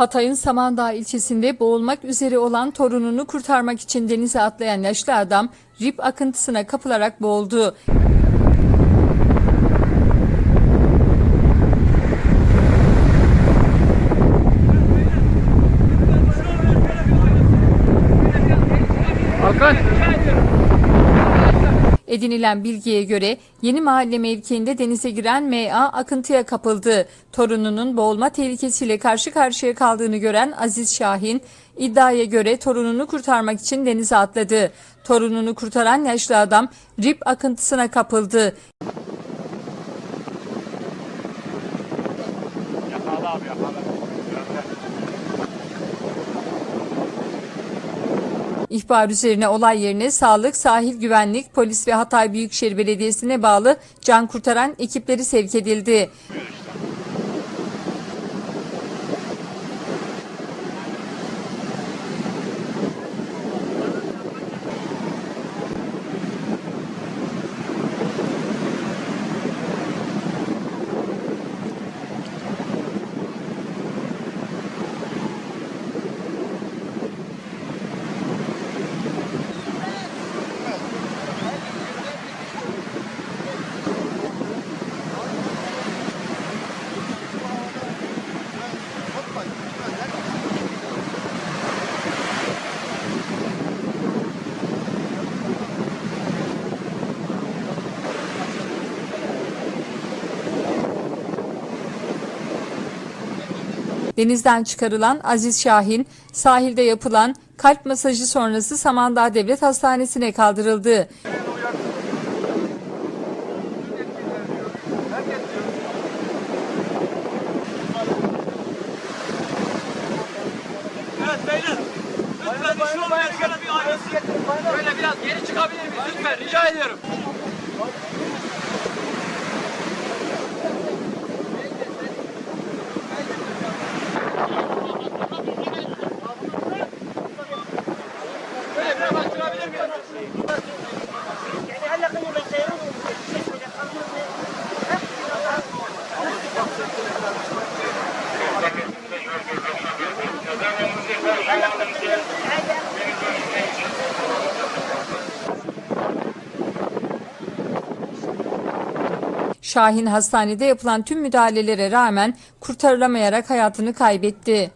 Hatay'ın Samandağ ilçesinde boğulmak üzere olan torununu kurtarmak için denize atlayan yaşlı adam rip akıntısına kapılarak boğuldu. Hakan. Edinilen bilgiye göre Yeni Mahalle mevkiinde denize giren MA akıntıya kapıldı. Torununun boğulma tehlikesiyle karşı karşıya kaldığını gören Aziz Şahin iddiaya göre torununu kurtarmak için denize atladı. Torununu kurtaran yaşlı adam rip akıntısına kapıldı. Yakaladı abi yakaladı. İhbar üzerine olay yerine sağlık, sahil güvenlik, polis ve Hatay Büyükşehir Belediyesi'ne bağlı can kurtaran ekipleri sevk edildi. Denizden çıkarılan Aziz Şahin, sahilde yapılan kalp masajı sonrası Samandağ Devlet Hastanesi'ne kaldırıldı. Evet beyler. Lütfen şey olmayan bir. Böyle biraz geri çıkabilir miyiz lütfen rica ediyorum. Şahin hastanede yapılan tüm müdahalelere rağmen kurtarılamayarak hayatını kaybetti.